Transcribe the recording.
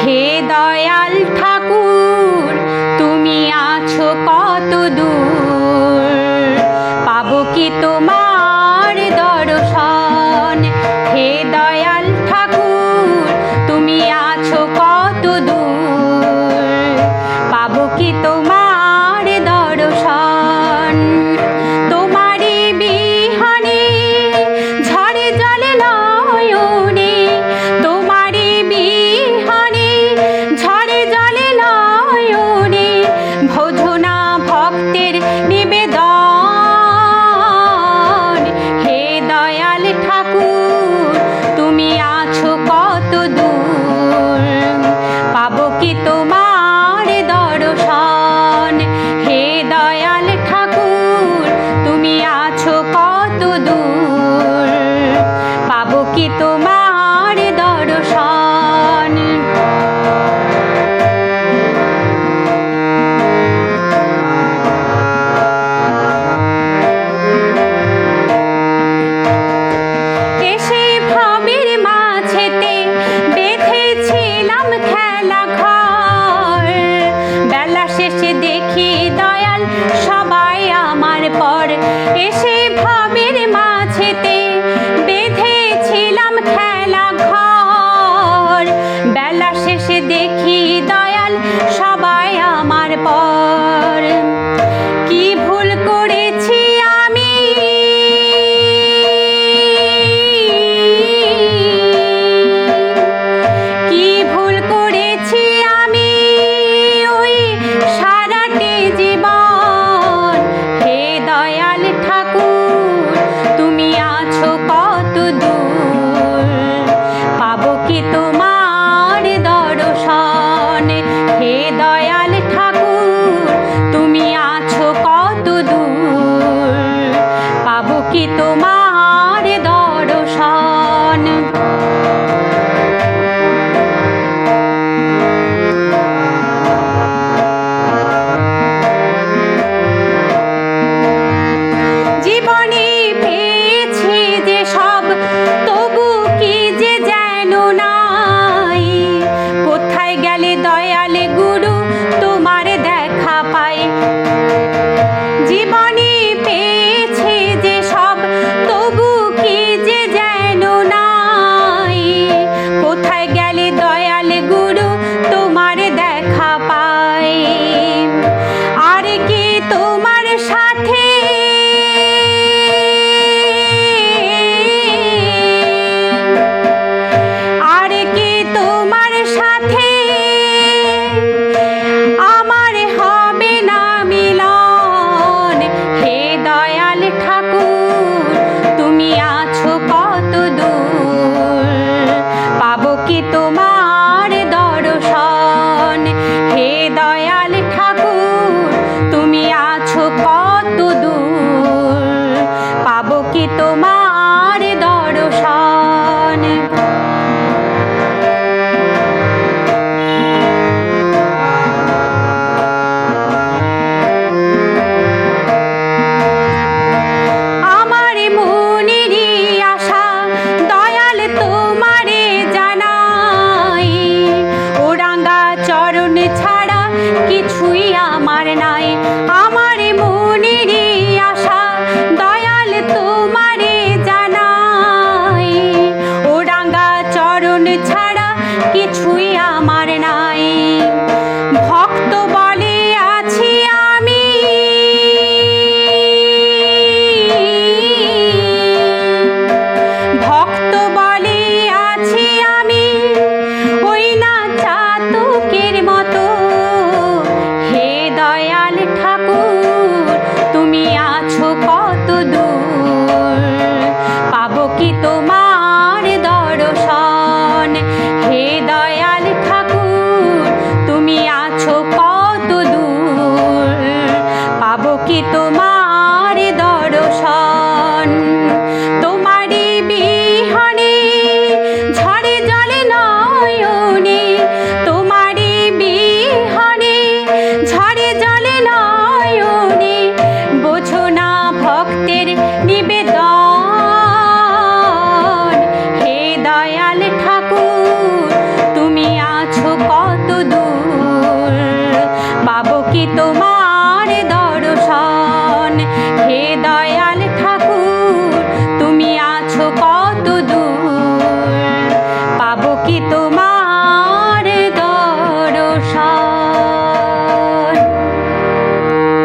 হে দয়াল থাক পর এসে ভাবের মাঝেতে বেঁধেছিলাম খেলা ঘর। বেলা শেষে দেখি দয়াল সবাই আমার পর। আমার না